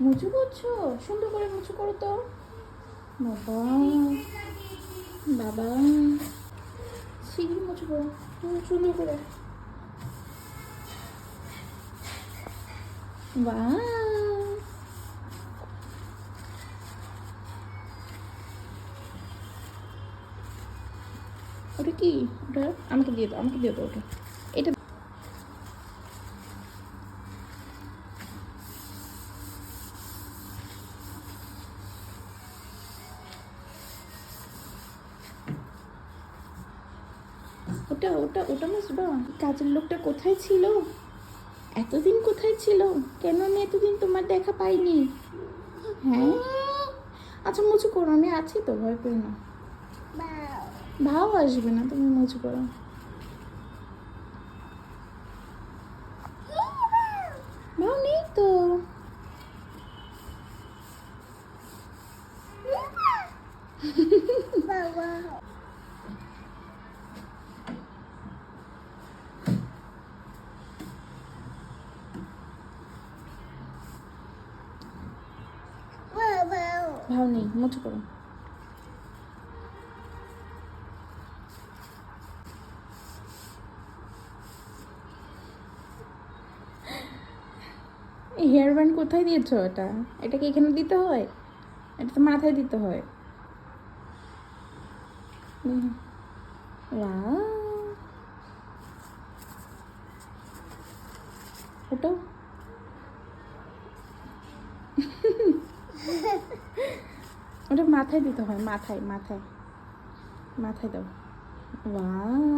মুচু করছ? সুন্দর করে মুচু করো তো। বাবা বাবা। শিগগির মুচু করো। সুন্দর করে। বাহ। ওটা কি? ওটা আমাকে দিয়ে দাও, আমাকে দিয়ে দাও ওটা। ওটা ওটা ওটা মুসবা কাজের লোকটা কোথায় ছিল? এতদিন কোথায় ছিল? কেন আমি এতদিন তোমার দেখা পাইনি? হ্যাঁ? আচ্ছা মুচু করো, আমি আছি তো, ভয় পেও না। ভাও আসবে না, তুমি মুচু করো। ভাও নেই তো। ভাও নেই করো এই হেয়ার ব্যান্ড কোথায় দিয়েছ এটা? এটা কি এখানে দিতে হয়? এটা তো মাথায় দিতে হয়. ওটা ওটা মাথায় দিতে হয় মাথায় মাথায়। মাথায় দাও। ওয়াও